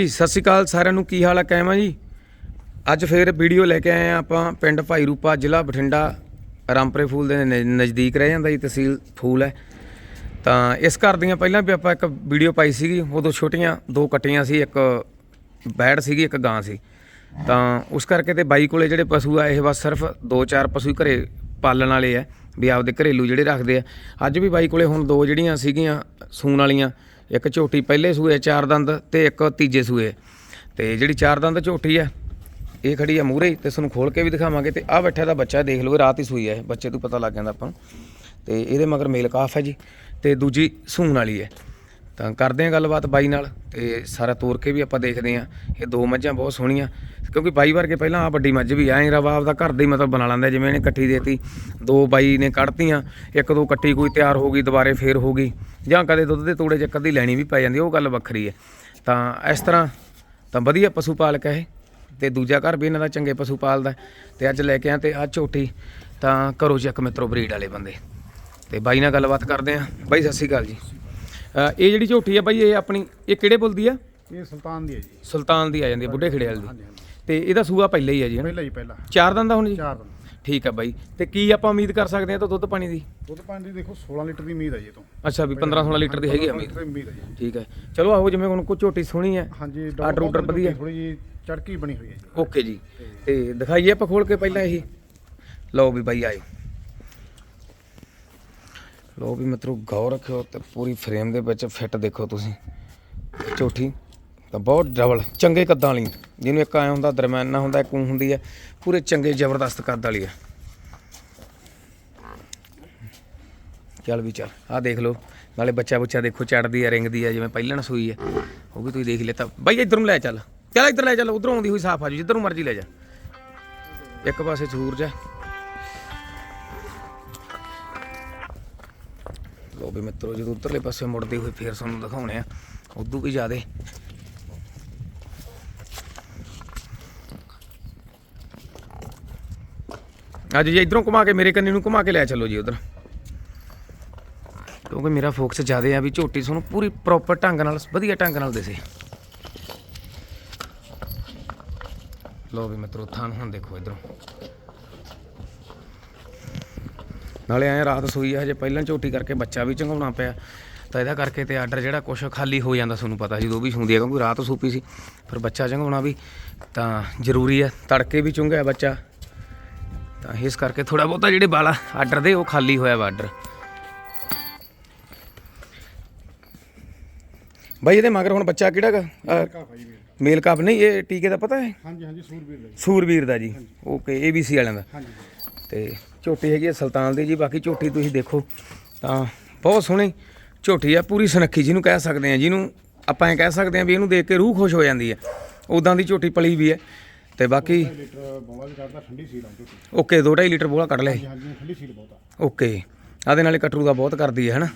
ਜੀ, ਸਤਿ ਸ਼੍ਰੀ ਅਕਾਲ ਸਾਰਿਆਂ ਨੂੰ। ਕੀ ਹਾਲ ਹੈ ਕਹਿਵਾਂ ਜੀ? ਅੱਜ ਫੇਰ ਵੀਡੀਓ ਲੈ ਕੇ ਆਏ ਆ ਆਪਾਂ ਪਿੰਡ ਭਾਈ ਰੂਪਾ ਜ਼ਿਲ੍ਹਾ ਬਠਿੰਡਾ, ਰਾਮਪਰੇ ਫੂਲ ਦੇ ਨ- ਨਜ਼ਦੀਕ ਰਹਿ ਜਾਂਦਾ ਜੀ, ਤਹਿਸੀਲ ਫੂਲ ਹੈ। ਤਾਂ ਇਸ ਘਰ ਦੀਆਂ ਪਹਿਲਾਂ ਵੀ ਆਪਾਂ ਇੱਕ ਵੀਡੀਓ ਪਾਈ ਸੀਗੀ, ਉਦੋਂ ਛੋਟੀਆਂ ਦੋ ਕੱਟੀਆਂ ਸੀ, ਇੱਕ ਬੈੜ ਸੀਗੀ, ਇੱਕ ਗਾਂ ਸੀ। ਤਾਂ ਉਸ ਕਰਕੇ ਤੇ ਬਾਈ ਕੋਲੇ ਜਿਹੜੇ ਪਸ਼ੂ ਆ, ਇਹ ਬਸ ਸਿਰਫ 2-4 ਪਸ਼ੂ ਹੀ ਘਰੇ ਪਾਲਣ ਵਾਲੇ ਆ, ਵੀ ਆਪਦੇ ਘਰੇਲੂ ਜਿਹੜੇ ਰੱਖਦੇ ਆ। ਅੱਜ ਵੀ ਬਾਈ ਕੋਲੇ ਹੁਣ ਦੋ ਜਿਹੜੀਆਂ ਸੀਗੀਆਂ, ਸੂਣ ਵਾਲੀਆਂ ਇੱਕ ਝੋਟੀ ਪਹਿਲੇ ਸੂਏ, ਚਾਰ ਦੰਦ ਤੇ ਇੱਕ ਤੀਜੇ ਸੂਏ। ਤੇ ਜਿਹੜੀ ਚਾਰ ਦੰਦ ਝੋਟੀ ਹੈ ਇਹ ਖੜੀ ਆ ਮੂਰੇ ਤੇ ਤੁਹਾਨੂੰ ਖੋਲ ਕੇ ਵੀ ਦਿਖਾਵਾਂਗੇ। ਤੇ ਆ ਬੈਠਾ ਦਾ ਬੱਚਾ ਦੇਖ ਲਓ ਰਾਤ ਹੀ ਸੂਈ ਹੈ ਬੱਚੇ ਤੋਂ ਪਤਾ ਲੱਗ ਜਾਂਦਾ ਆਪਾਂ ਨੂੰ। ਤੇ ਇਹਦੇ ਮਗਰ ਮੇਲ ਕਾਫ ਹੈ ਜੀ, ਤੇ ਦੂਜੀ ਸੂਣ ਵਾਲੀ ਹੈ। ਤਾਂ ਕਰਦੇ ਆ ਗੱਲਬਾਤ ਬਾਈ ਨਾਲ ਤੇ ਸਾਰਾ ਤੋਰ ਕੇ ਵੀ ਆਪਾਂ ਦੇਖਦੇ ਆ ਇਹ ਦੋ ਮੱਝਾਂ ਬਹੁਤ ਸੋਹਣੀਆਂ। ਕਿਉਂਕਿ ਬਾਈ ਵਰਗੇ ਪਹਿਲਾਂ ਆ ਵੱਡੀ ਮੱਝ ਵੀ ਐਂ ਰਵਾ ਆਪਦਾ ਘਰ ਦਾ ਹੀ ਮਤਲਬ ਬਣਾ ਲੈਂਦਾ, ਜਿਵੇਂ ਇਹਨੇ ਇਕੱਠੀ ਦੇਤੀ, ਦੋ ਬਾਈ ਨੇ ਕੱਢਤੀਆਂ, ਇੱਕ ਦੋ ਕੱਟੀ ਕੋਈ ਤਿਆਰ ਹੋ ਗਈ, ਦੁਬਾਰੇ ਫੇਰ ਹੋ ਗਈ, ਜਾਂ ਕਦੇ ਦੁੱਧ ਦੇ ਤੋੜੇ ਚ ਇੱਕ ਲੈਣੀ ਵੀ ਪੈ ਜਾਂਦੀ, ਉਹ ਗੱਲ ਵੱਖਰੀ ਹੈ। ਤਾਂ ਇਸ ਤਰ੍ਹਾਂ ਤਾਂ ਵਧੀਆ ਪਸ਼ੂ ਪਾਲਕ ਹੈ ਇਹ, ਤੇ ਦੂਜਾ ਘਰ ਵੀ ਇਹਨਾਂ ਦਾ ਚੰਗੇ ਪਸ਼ੂ ਪਾਲਦਾ ਹੈ। ਤੇ ਅੱਜ ਲੈ ਕੇ ਆ ਤੇ ਆ ਝੋਟੀ, ਤਾਂ ਘਰੋਂ ਚੱਕ ਮਿੱਤਰੋ ਬਰੀਡ ਵਾਲੇ ਬੰਦੇ। ਤੇ ਬਾਈ ਨਾਲ ਗੱਲਬਾਤ ਕਰਦੇ ਆ ਬਾਈ, ਸਤਿ ਸ਼੍ਰੀ ਅਕਾਲ ਜੀ। ਅ, ਇਹ ਜਿਹੜੀ ਝੋਟੀ ਆ ਬਾਈ ਇਹ ਆਪਣੀ ਇਹ ਕਿਹੜੇ ਬੁੱਲ ਦੀ ਆ? ਇਹ ਸੁਲਤਾਨ ਦੀ ਹੈ ਜੀ। ਸੁਲਤਾਨ ਦੀ ਆ ਜਾਂਦੀ ਆ ਬੁੱਢੇ ਖੇੜੇ ਵਾਲੀ ਦੀ। ਤੇ ਇਹਦਾ ਸੂਆ ਪਹਿਲਾਂ ਹੀ ਆ ਜੀ ਹਨਾ? ਪਹਿਲਾ ਹੀ ਪਹਿਲਾ। ਚਾਰ ਦਿਨ ਦਾ ਹੁਣ ਜੀ? ਚਾਰ ਦਿਨ ਠੀਕ ਆ ਬਾਈ। ਤੇ ਕੀ ਆਪਾਂ ਉਮੀਦ ਕਰ ਸਕਦੇ ਆ ਤਾਂ ਦੁੱਧ ਪਾਣੀ ਦੀ? ਦੁੱਧ ਪਾਣੀ ਦੀ ਦੇਖੋ 16 ਲੀਟਰ ਦੀ ਉਮੀਦ ਹੈ ਜੀ ਇਹ ਤੋਂ। ਅੱਛਾ ਵੀ 15 16 ਲੀਟਰ ਦੀ ਹੈਗੀ ਆ ਉਮੀਦ। ਹੈ ਜੀ। ਠੀਕ ਹੈ ਚਲੋ ਆਹੋ ਜਿਵੇਂ ਹੁਣ ਕੋਈ ਝੋਟੀ ਸੋਹਣੀ ਹੈ ਹਾਂਜੀ ਆਰਡਰ ਉਡਰ ਵਧੀਆ। ਥੋੜੀ ਜੀ ਚੜਕੀ ਬਣੀ ਹੋਈ ਹੈ ਜੀ। ਓਕੇ ਜੀ। ਤੇ ਦਿਖਾਈਏ ਆਪਾਂ ਖੋਲ ਕੇ ਪਹਿਲਾਂ ਇਹ। ਲਓ ਵੀ ਬਾਈ ਆਏ। ਲੋ ਵੀ ਮਿੱਤਰੋ, ਗੌਰ ਰੱਖਿਓ ਤੇ ਪੂਰੀ ਫਰੇਮ ਦੇ ਵਿੱਚ ਫਿੱਟ ਦੇਖੋ ਤੁਸੀਂ। ਝੋਟੀ ਤਾਂ ਬਹੁਤ ਡਬਲ, ਚੰਗੇ ਕੱਦਾਂ ਵਾਲੀ। ਜਿਹਨੂੰ ਇੱਕ ਆਇਆ ਹੁੰਦਾ, ਦਰਮਿਆਨਾ ਹੁੰਦਾ, ਇੱਕ ਹੁੰਦੀ ਹੈ ਪੂਰੇ ਚੰਗੇ ਜ਼ਬਰਦਸਤ ਕੱਦ ਵਾਲੀ ਹੈ ਚੱਲ ਵੀ ਚੱਲ, ਆਹ ਦੇਖ ਲਓ। ਨਾਲੇ ਬੱਚਾ ਬੁੱਚਾ ਦੇਖੋ ਚੜਦੀ ਹੈ ਰਿੰਗਦੀ ਹੈ ਜਿਵੇਂ ਪਹਿਲਾਂ ਸੂਈ ਹੈ ਉਹ ਵੀ ਤੁਸੀਂ ਦੇਖ ਲਿਆ ਬਾਈ, ਇੱਧਰ ਨੂੰ ਲੈ ਚੱਲ। ਚੱਲ ਇੱਧਰ ਲੈ ਚੱਲ, ਉਧਰੋਂ ਆਉਂਦੀ ਹੋਈ ਸਾਫ਼ ਆ ਜੂ ਜਿੱਧਰ ਨੂੰ ਮਰਜ਼ੀ ਲੈ ਜਾ। ਇੱਕ ਪਾਸੇ ਸੂਰਜ ਹੈ ਲੋ ਵੀ ਮਿੱਤਰੋ, ਜਦੋਂ ਉਧਰਲੇ ਪਾਸੇ ਮੁੜਦੀ ਹੋਈ ਫੇਰ ਤੁਹਾਨੂੰ ਦਿਖਾਉਣੇ ਆ। ਉਦੋਂ ਵੀ ਜ਼ਿਆਦੇ। ਅੱਜ ਜੀ ਇਧਰੋਂ ਘੁਮਾ ਕੇ, ਮੇਰੇ ਕੰਨੇ ਨੂੰ ਘੁਮਾ ਕੇ ਲੈ ਚੱਲੋ ਜੀ ਉਧਰ। ਕਿਉਂਕਿ ਮੇਰਾ ਫੋਕਸ ਜ਼ਿਆਦਾ ਆ ਵੀ ਝੋਟੀ ਤੁਹਾਨੂੰ ਪੂਰੀ ਪ੍ਰੋਪਰ ਢੰਗ ਨਾਲ, ਵਧੀਆ ਢੰਗ ਨਾਲ ਦਿਸੇ। ਲੋ ਵੀ ਮਿੱਤਰੋ ਥਾਨ ਹੁਣ ਦੇਖੋ ਇਧਰੋਂ। ਨਾਲੇ ਐ ਰਾਤ ਸੂਈ ਆ ਹਜੇ ਪਹਿਲਾਂ ਝੋਟੀ ਕਰਕੇ ਬੱਚਾ ਵੀ ਚੰਗਾਉਣਾ ਪਿਆ। ਤਾਂ ਇਹਦਾ ਕਰਕੇ ਤੇ ਆਰਡਰ ਜਿਹੜਾ ਕੁਛ ਖਾਲੀ ਹੋ ਜਾਂਦਾ ਤੁਹਾਨੂੰ ਪਤਾ ਜਦੋਂ ਵੀ ਹੁੰਦੀ ਹੈ ਕਿਉਂਕਿ ਰਾਤ ਸੂਪੀ ਸੀ ਫਿਰ ਬੱਚਾ ਚੰਗਾਉਣਾ ਵੀ ਤਾਂ ਜ਼ਰੂਰੀ ਹੈ ਤੜਕੇ ਵੀ ਚੁੰਗਿਆ ਬੱਚਾ। ਤਾਂ ਇਸ ਕਰਕੇ ਥੋੜਾ ਬਹੁਤਾ ਜਿਹੜੇ ਬਾਲਾ ਆਰਡਰ ਦੇ ਉਹ ਖਾਲੀ ਹੋਇਆ ਵਾ ਆਰਡਰ ਬਾਈ ਇਹਦੇ ਮਗਰ ਹੁਣ ਬੱਚਾ ਕਿਹੜਾ ਗਾ? ਮੇਲ ਕਾਪ ਨਹੀਂ ਇਹ ਟੀਕੇ ਦਾ ਪਤਾ ਹੈ? ਹਾਂਜੀ ਹਾਂਜੀ ਸੂਰਬੀਰ ਦਾ ਜੀ। ਸੂਰਵੀਰ ਦਾ ਜੀ। ਓਕੇ ਏਬੀਸੀ ਵਾਲਿਆਂ ਦਾ। ਹਾਂਜੀ। ਤੇ ਝੋਟੀ ਹੈਗੀ ਹੈ ਸੁਲਤਾਨ ਦੀ ਜੀ ਬਾਕੀ ਝੋਟੀ ਤੁਸੀਂ ਦੇਖੋ। ਤਾਂ ਬਹੁਤ ਸੋਹਣੀ ਝੋਟੀ ਆ ਪੂਰੀ ਸੁਨੱਖੀ ਜਿਹਨੂੰ ਕਹਿ ਸਕਦੇ ਆ ਜਿਹਨੂੰ ਆਪਾਂ ਐ ਕਹਿ ਸਕਦੇ ਆ ਵੀ ਇਹਨੂੰ ਦੇਖ ਕੇ ਰੂਹ ਖੁਸ਼ ਹੋ ਜਾਂਦੀ ਹੈ ਉਦਾਂ ਦੀ ਝੋਟੀ ਪਲੀ ਵੀ ਹੈ ਤੇ ਬਾਕੀ ਲੀਟਰ ਬੋਲਾ ਵੀ ਠੰਡੀ ਸੀਲ ਓਕੇ 2.5 ਲੀਟਰ ਬੋਲਾ ਕੱਢ ਲਿਆ ਹਾਂਜੀ ਹਾਂਜੀ ਠੰਡੀ ਸੀਲ ਬਹੁਤ ਆ। ਓਕੇ ਆਦੇ ਨਾਲੇ ਕਟਰੂ ਦਾ ਬਹੁਤ ਕਰਦੀ ਹੈ ਹਨਾ?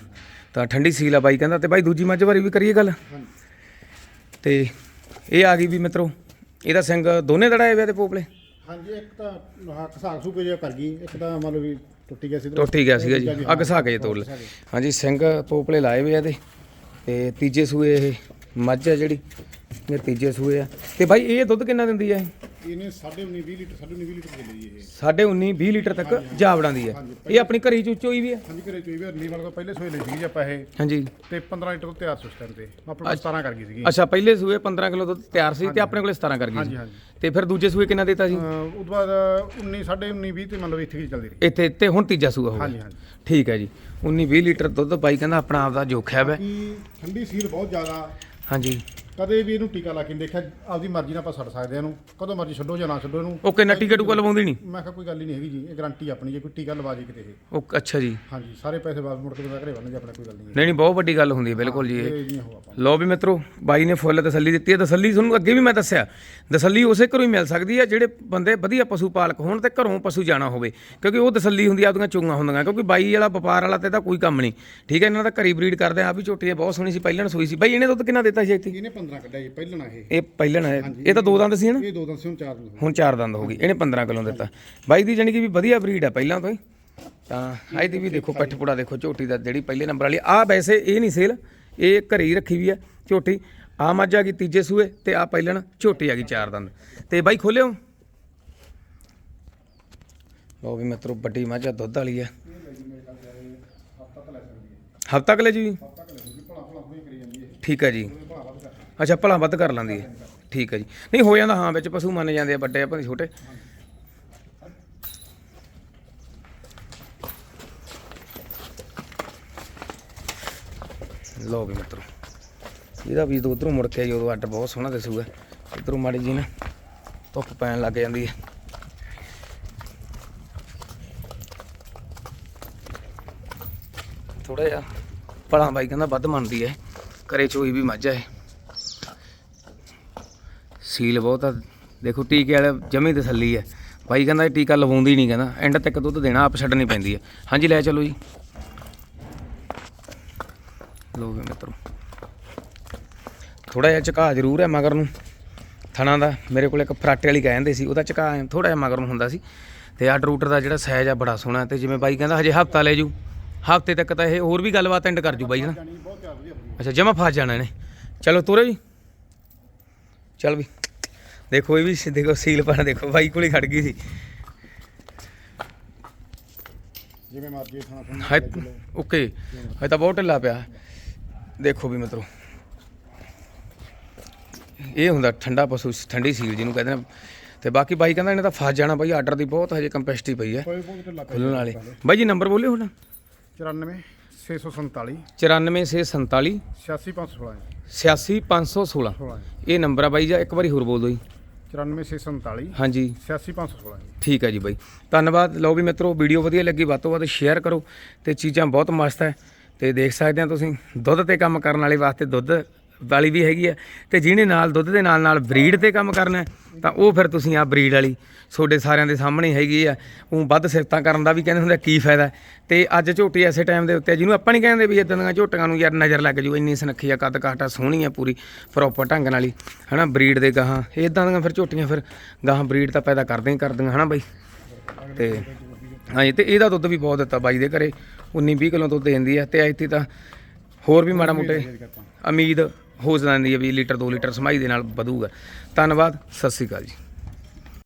ਤਾਂ ਠੰਡੀ ਸੀਲ ਆ ਬਾਈ ਕਹਿੰਦਾ ਤੇ ਬਾਈ ਦੂਜੀ ਮੱਝ ਬਾਰੇ ਵੀ ਕਰੀਏ ਗੱਲ? ਤੇ ਇਹ ਆ ਗਈ ਵੀ ਮਿੱਤਰੋ ਇਹਦਾ ਸਿੰਘ ਦੋਨੇ ਦੜਾਏ ਆ ਤੇ ਪੋਪਲੇ? ਹਾਂਜੀ ਇੱਕ ਤਾਂ ਆਹ ਘਸਾਕ ਸੂਪੇ ਜਿਹਾ ਕਰ ਗਈ। ਇੱਕ ਤਾਂ ਮੰਨ ਲਓ ਵੀ ਟੁੱਟੀ ਗਿਆ ਸੀ ਟੁੱਟ ਹੀ ਗਿਆ ਸੀਗਾ ਜੀ। ਅੱਗ ਸਾ। ਕੇ ਤੋੜ ਲਿਆ। ਹਾਂਜੀ ਸਿੰਘ ਪੋਪਲੇ ਲਾਏ ਹੋਏ ਆ ਤੇ ਤੇ ਤੀਜੇ ਸੂਏ ਇਹ ਮੱਝ ਆ ਜਿਹੜੀ ਇਹ ਤੀਜੇ ਸੂਏ ਆ। ਤੇ ਬਾਈ ਇਹ ਦੁੱਧ ਕਿੰਨਾ ਦਿੰਦੀ ਆ ਇਹ? ਇਹਨੇ 19.5 20 ਲੀਟਰ 19.5 20 ਲੀਟਰ ਦੇ ਲਈ ਇਹ। ਸਾਢੇ 19 20 ਲੀਟਰ ਤੱਕ ਜਾਵੜਾਂ ਦੀ ਆ। ਇਹ ਆਪਣੀ ਘਰੀ ਚ ਚੋਈ ਵੀ ਆ? ਹਾਂਜੀ ਘਰੇ ਚੋਈ ਵੀ ਨੀਮਲ ਤੋਂ ਪਹਿਲੇ ਸੋਏ ਲਈ ਸੀਗੀ ਜੀ ਆਪਾਂ ਇਹ। ਹਾਂਜੀ। ਤੇ 15 ਲੀਟਰ ਤੋਂ ਤਿਆਰ ਸੀ ਉਸ ਟਾਈਮ ਤੇ। ਆਪਣੇ ਕੋਲ 17 ਕਰ ਗਈ ਸੀਗੀ। ਅੱਛਾ ਪਹਿਲੇ ਸੂਏ 15 ਕਿਲੋ ਦੁੱਧ ਤਿਆਰ ਸੀ ਤੇ ਆਪਣੇ ਕੋਲੇ 17 ਕਰ ਗਈ ਹਾਂਜੀ ਸੀ ਹਾਂਜੀ। ਤੇ ਫਿਰ ਦੂਜੇ ਸੂਏ ਕਿੰਨਾ ਦਿੱਤਾ ਅਹ ਉਸ ਤੋਂ ਬਾਅਦ 19 19.5 20 ਤੇ ਮੰਨ ਲਓ ਇੱਥੇ ਕੀ ਚੱਲਦੀ ਰਹੀ। ਇੱਥੇ ਤੇ ਹੁਣ ਤੀਜਾ ਸੂਆ ਹੋ ਹਾਂਜੀ ਗਿਆ। ਹਾਂਜੀ ਠੀਕ ਹੈ ਜੀ। 19 20 ਲੀਟਰ ਦੁੱਧ ਬਾਈ ਕਹਿੰਦਾ ਆਪਣਾ ਆਪਦਾ ਜੋਖਿਆ ਵਾ। ਕਿ ਠੰਡੀ ਸੀਲ ਬਹੁਤ ਜ਼ਿਆਦਾ। ਹਾਂਜੀ। ਕਦੇ ਵੀ ਇਹਨੂੰ ਟੀਕਾ ਲਾ ਕੇ ਨਹੀਂ ਦੇਖਿਆ ਆਪਦੀ ਮਰਜ਼ੀ ਨਾਲ ਆਪਾਂ ਛੱਡ ਸਕਦੇ ਹਾਂ ਇਹਨੂੰ। ਕਦੋਂ ਮਰਜ਼ੀ ਛੱਡੋ ਜਾਂ ਨਾ ਛੱਡੋ ਇਹਨੂੰ। ਓਕੇ ਨੱਟੀ ਕਟੂਕਾ ਲਵਾਉਂਦੀ ਨਹੀਂ ਮੈਂ ਕਿਹਾ ਕੋਈ ਗੱਲ ਹੀ ਨਹੀਂ ਹੈਗੀ ਜੀ ਇਹ ਗਾਰੰਟੀ ਆਪਣੀ ਜੇ ਕੋਈ ਟੀਕਾ ਲਵਾ ਜੇ ਕਿਤੇ ਇਹ। ਉਹ ਅੱਛਾ ਜੀ। ਹਾਂਜੀ ਸਾਰੇ ਪੈਸੇ ਵਾਪਸ ਮੁੜ ਕੇ ਬੰਦਾ ਘਰੇ ਵੜਨਗੇ ਆਪਣਾ ਕੋਈ ਗੱਲ ਨਹੀਂ ਹੈ। ਨਹੀਂ ਨਹੀਂ ਬਹੁਤ ਵੱਡੀ ਗੱਲ ਹੁੰਦੀ ਹੈ ਬਿਲਕੁਲ ਜੀ ਇਹ। ਇਹ ਨਹੀਂ ਹੋ ਆਪਾਂ ਲੋ ਵੀ ਮਿੱਤਰੋ ਬਾਈ ਨੇ ਫੁੱਲ ਤਸੱਲੀ ਦਿੱਤੀ ਹੈ। ਤਸੱਲੀ ਤੁਹਾਨੂੰ ਅੱਗੇ ਵੀ ਮੈਂ ਦੱਸਿਆ ਤਸੱਲੀ ਉਸੇ ਘਰੋਂ ਹੀ ਮਿਲ ਸਕਦੀ ਹੈ ਜਿਹੜੇ ਬੰਦੇ ਵਧੀਆ ਪਸ਼ੂ ਪਾਲਕ ਹੋਣ ਤੇ ਘਰੋਂ ਪਸ਼ੂ ਜਾਣਾ ਹੋਵੇ ਕਿਉਂਕਿ ਉਹ ਤਸੱਲੀ ਹੁੰਦੀ ਆ ਉਹਦੀਆਂ ਚੁੰਗਾਂ ਹੁੰਦੀਆਂ ਕਿਉਂਕਿ ਬਾਈ ਵਾਲਾ ਵਪਾਰ ਵਾਲਾ ਤੇ ਤਾਂ ਕੋਈ ਕੰਮ ਨਹੀਂ ਠੀਕ ਹੈ ਇਹਨਾਂ ਦਾ ਘਰੀ ਬਰੀਡ ਕਰਦੇ ਆ ਆਹ ਵੀ ਝੋਟੀ ਬਹੁਤ ਸੋਹਣੀ ਸੀ ਪਹਿਲਾਂ ਸੋਈ ਸੀ। ਬਾਈ ਇਹਨੇ ਦੁੱਧ ਕਿੰਨਾ ਦਿੱਤਾ ਸੀ ਇੱਥੇ? ਇਹਨੇ 15 ਕੱਢਿਆ ਜੀ ਪਹਿਲਣਾ ਇਹ। ਇਹ ਪਹਿਲਾਂ ਹੈ। ਇਹ ਤਾਂ ਦੋ ਦੰਦ ਸੀ ਨਾ? ਇਹ ਦੋ ਦਿਨ ਸੀ ਹੁਣ ਚਾਰ ਦਿਨ ਹੁਣ ਚਾਰ ਦੰਦ ਹੋ ਗਈ ਇਹਨੇ 15 ਕਿਲੋ ਦਿੱਤਾ। ਬਾਈ ਦੀ ਜਾਨੀ ਕਿ ਵੀ ਵਧੀਆ ਬਰੀਡ ਆ ਪਹਿਲਾਂ ਤੋਂ ਹੀ। ਤਾਂ ਅੱਜ ਦੀ ਵੀ ਦੇਖੋ ਪੱਠ ਪੁੜਾ ਦੇਖੋ ਝੋਟੀ ਦਾ ਜਿਹੜੀ ਪਹਿਲੇ ਨੰਬਰ ਵਾਲੀ। ਆ ਵੈਸੇ ਇਹ ਨਹੀਂ ਸੇਲ ਇਹ ਘਰੇ ਹੀ ਰੱਖੀ ਵੀ ਆ ਝੋਟੀ। ਆ ਮੱਝ ਆ ਗਈ ਤੀਜੇ ਸੂਏ ਤੇ ਆ ਪਹਿਲਣ ਝੋਟੀ ਆ ਗਈ ਚਾਰ ਦੰਦ। ਤੇ ਬਾਈ ਖੋਲਿਓ। ਲੋ ਵੀ ਮਿੱਤਰੋ ਵੱਡੀ ਮੱਝ ਆ ਦੁੱਧ ਵਾਲੀ ਆ। ਹਫਤਾ ਕਲੇ ਜੀ ਠੀਕ ਹੈ ਜੀ। ਅੱਛਾ, ਭਲਾ ਵੱਧ ਕਰ ਲੈਂਦੀ ਹੈ। ਠੀਕ ਹੈ ਜੀ। ਨਹੀਂ, ਹੋ ਜਾਂਦਾ, ਹਾਂ, ਵਿੱਚ ਪਸ਼ੂ ਮੰਨ ਜਾਂਦੇ ਆ, ਵੱਡੇ ਆ ਛੋਟੇ। ਲੋ ਵੀ ਮਿੱਤਰੋ, ਇਹਦਾ ਵੀ ਜਦੋਂ ਉਧਰੋਂ ਮੁੜ ਕੇ ਜੀ ਉਦੋਂ ਅੱਡ ਬਹੁਤ ਸੋਹਣਾ ਦਿਸੂਗਾ ਇਧਰੋਂ ਮਾੜੀ ਜੀ ਨਾ ਧੁੱਪ ਪੈਣ ਲੱਗ ਜਾਂਦੀ ਹੈ। ਥੋੜਾ ਜਿਹਾ ਭਲਾ ਬਾਈ ਕਹਿੰਦਾ ਵੱਧ ਮੰਨਦੀ ਹੈ। ਘਰੇ ਚੋਈ ਵੀ ਮੱਝ ਹੈ। ਸੀਲ ਬਹੁਤ ਆ। ਦੇਖੋ ਟੀਕੇ ਵਾਲੇ ਜਮੇ ਤਸੱਲੀ ਹੈ ਬਾਈ ਕਹਿੰਦਾ ਇਹ ਟੀਕਾ ਲਵਾਉਂਦੀ ਨਹੀਂ ਕਹਿੰਦਾ। ਐਂਡ ਤੱਕ ਦੁੱਧ ਦੇਣਾ, ਆਪ ਛੱਡਣੀ ਪੈਂਦੀ ਹੈ ਹਾਂਜੀ, ਲੈ ਚਲੋ ਜੀ। ਲੋ ਵੀ ਮਿੱਤਰੋ। ਥੋੜਾ ਜਿਹਾ ਝਕਾ ਜ਼ਰੂਰ ਹੈ ਮਗਰ ਨੂੰ। ਥਣਾ ਦਾ, ਮੇਰੇ ਕੋਲ ਇੱਕ ਫਰਾਟੇ ਵਾਲੀ ਕਹਿੰਦੇ ਸੀ, ਉਹਦਾ ਝਕਾ ਥੋੜਾ ਜਿਹਾ ਮਗਰ ਨੂੰ ਹੁੰਦਾ ਸੀ। ਤੇ ਆਰਡਰ ਰੂਟਰ ਦਾ ਜਿਹੜਾ ਸਾਈਜ਼ ਆ, ਬੜਾ ਸੋਹਣਾ। ਤੇ ਜਿਵੇਂ ਬਾਈ ਕਹਿੰਦਾ, ਹਜੇ ਹਫਤਾ ਲੈ ਜੂ। ਹਫ਼ਤੇ ਤੱਕ ਤਾਂ ਇਹ ਹੋਰ ਵੀ ਗੱਲਬਾਤ ਐਂਡ ਕਰ ਜੂ ਬਾਈ ਨਾ ਅੱਛਾ, ਜਮਾ ਫਸ ਜਾਣਾ ਇਹਨੇ। ਚਲੋ ਤੁਰੋ ਜੀ ਚੱਲ ਵੀ। ਦੇਖੋ ਇਹ ਵੀ ਦੇਖੋ ਸੀਲ ਪਾਣਾ ਦੇਖੋ ਬਾਈ ਕੋਲ ਖੜ ਗਈ ਸੀ। ਜਿਵੇਂ ਮਰਜ਼ੀ ਖਾਣਾ ਹਾਏ ਓਕੇ ਹਾਏ ਤਾਂ ਬਹੁਤ ਢਿੱਲਾ ਪਿਆ। ਦੇਖੋ ਵੀ ਮਿੱਤਰੋ ਇਹ ਹੁੰਦਾ ਠੰਡਾ ਪਸ਼ੂ ਠੰਡੀ ਸੀਲ ਜਿਹਨੂੰ ਕਹਿੰਦੇ ਨੇ। ਤੇ ਬਾਕੀ ਬਾਈ ਕਹਿੰਦਾ ਇਹਨੇ ਤਾਂ ਫਸ ਜਾਣਾ ਬਾਈ ਆਰਡਰ ਦੀ ਬਹੁਤ ਹਜੇ ਕੰਪੈਸਿਟੀ ਪਈ ਹੈ। ਖੁੱਲਣ ਵਾਲੇ। ਬਾਈ ਜੀ ਨੰਬਰ ਬੋਲਿਓ ਹੁਣ। 94 647 94647 86516 86516 16 ਇਹ ਨੰਬਰ ਆ ਬਾਈ ਜੀ ਇੱਕ ਵਾਰੀ ਹੋਰ ਬੋਲ ਦਿਓ ਜੀ। 94 647 ਹਾਂਜੀ 86516 ਠੀਕ ਹੈ ਜੀ ਬਾਈ। ਧੰਨਵਾਦ। ਲਓ ਵੀ ਮਿੱਤਰੋ ਵੀਡੀਓ ਵਧੀਆ ਲੱਗੀ ਵੱਧ ਤੋਂ ਵੱਧ ਸ਼ੇਅਰ ਕਰੋ ਤੇ ਚੀਜ਼ਾਂ ਬਹੁਤ ਮਸਤ ਹੈ ਤੇ ਦੇਖ ਸਕਦੇ ਆ ਤੁਸੀਂ ਦੁੱਧ ਤੇ ਕੰਮ ਕਰਨ ਵਾਲੇ ਵਾਸਤੇ ਦੁੱਧ ਵਾਲੀ ਵੀ ਹੈਗੀ ਹੈ ਤੇ ਜਿਹਨੇ ਨਾਲ ਦੁੱਧ ਦੇ ਨਾਲ ਨਾਲ ਬਰੀਡ ਤੇ ਕੰਮ ਕਰਨਾ ਤਾਂ ਉਹ ਫਿਰ ਤੁਸੀਂ ਆ ਬਰੀਡ ਵਾਲੀ ਤੁਹਾਡੇ ਸਾਰਿਆਂ ਦੇ ਸਾਹਮਣੇ ਹੈਗੀ ਆ। ਉਹ ਵੱਧ ਸਿਫਤਾਂ ਕਰਨ ਦਾ ਵੀ ਕਹਿੰਦੇ ਹੁੰਦੇ ਆ, ਕੀ ਫਾਇਦਾ। ਤੇ ਅੱਜ ਝੋਟੀ ਐਸੇ ਟਾਈਮ ਦੇ ਉੱਤੇ ਜਿਹਨੂੰ ਆਪਾਂ ਨਹੀਂ ਕਹਿੰਦੇ ਵੀ ਇਦਾਂ ਦੀਆਂ ਝੋਟੀਆਂ ਨੂੰ ਯਾਰ ਨਜ਼ਰ ਲੱਗ ਜੂ ਇੰਨੀ ਸੁਨੱਖੀ ਆ ਕੱਦ ਕਾਟਾ ਸੋਹਣੀ ਆ ਪੂਰੀ ਪ੍ਰੋਪਰ ਢੰਗ ਨਾਲ ਹੀ ਹਨਾ ਬਰੀਡ ਦੇ ਗਾਹਾਂ ਇਦਾਂ ਦੀਆਂ ਫਿਰ ਝੋਟੀਆਂ ਫਿਰ ਗਾਹਾਂ ਬਰੀਡ ਤਾਂ ਪੈਦਾ ਕਰਦੀਆਂ ਹੀ ਕਰਦੀਆਂ ਹਨਾ ਬਾਈ? ਤੇ ਹਾਂਜੀ ਤੇ ਇਹਦਾ ਦੁੱਧ ਵੀ ਬਹੁਤ ਦਿੱਤਾ ਬਾਈ ਦੇ ਘਰੇ 19 20 ਕਿਲੋ ਦੁੱਧ ਦਿੰਦੀ ਆ ਤੇ ਇੱਥੇ ਤਾਂ ਹੋਰ ਵੀ ਮਾੜਾ ਮੋਟੇ ਉਮੀਦ ਹੋ ਜਾਂਦੀ ਹੈ ਵੀ ਲੀਟਰ 2 ਲੀਟਰ ਸਮਾਈ ਦੇ ਨਾਲ ਵਧੂਗਾ। ਧੰਨਵਾਦ, ਸਤਿ ਸ੍ਰੀ ਅਕਾਲ ਜੀ।